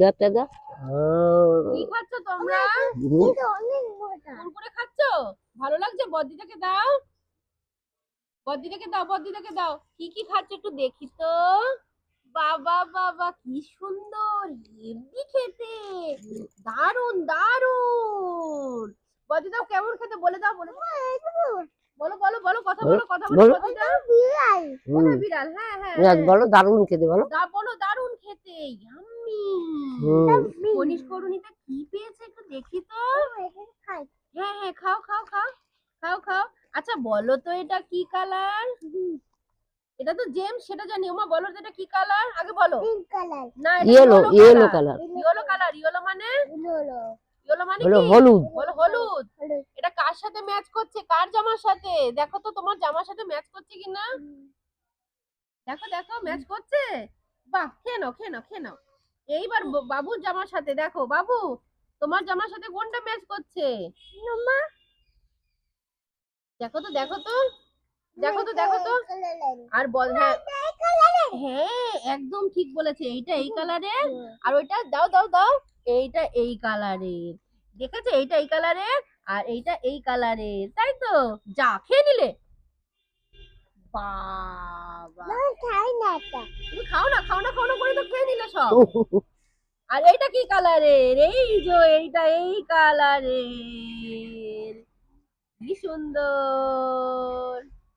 দাঁতে দা কি খাচ্ছ তোমরা? কুরকুরে খাচ্ছ? ভালো লাগছে? বদ্দিটাকে দাও। বদ্দিটাকে দাও বদ্দিটাকে দাও। কি কি খাচ্ছ একটু দেখি তো। বাবা বাবা কি সুন্দর। হেভি খেতে। দারুণ দারুণ বদ্দি দাও কেমন খেতে? বলে দাও বলে বলো বলো বলো কথা বলো কথা বলো বিড়াল। হ্যাঁ হ্যাঁ হ্যাঁ। বলো দারুণ খেতে বলো। বলো দারুণ খেতে। ইয়াম্মি হুম মনীষ করুণীতে কি পেয়েছে একটু দেখি তো। হ্যাঁ হ্যাঁ খাও খাও খাও খাও খাও। আচ্ছা বলো তো এটা কি কালার এটা তো জেমস সেটা জানি। ওমা বলো তো এটা কি কালার আগে বলো। না yellow yellow colour yellow colour yellow মানে? ইয়েলো মানে হলো কি? হলুদ। বলো হলুদ। এটা কার সাথে ম্যাচ করছে? কার জামার সাথে? দেখো তো তোমার জামার সাথে ম্যাচ করছে কিনা? দেখো দেখো ম্যাচ করছে? বাহ খেয়ে নাও খেয়ে নাও খেয়ে নাও। এইবার বাবুর জামার সাথে দেখো বাবু তোমার জামার সাথে কোনটা ম্যাচ করছে? দেখো তো দেখো তো দেখো তো দেখো তো। আর বল হ্যাঁ। হ্যাঁ একদম ঠিক বলেছে এইটা এই কালারের আর ওইটা দাও দাও দাও এইটা এই কালারের দেখেছে? এইটা এই কালারের আর এইটা এই কালারের তাই তো? যা খেয়ে নিলে। বাবা। তুমি খাও না খাও না খাও না করে তো খেয়ে নিলে সব। আর এইটা কি কালারের এই যে এইটা এই কালারের। কি সুন্দর।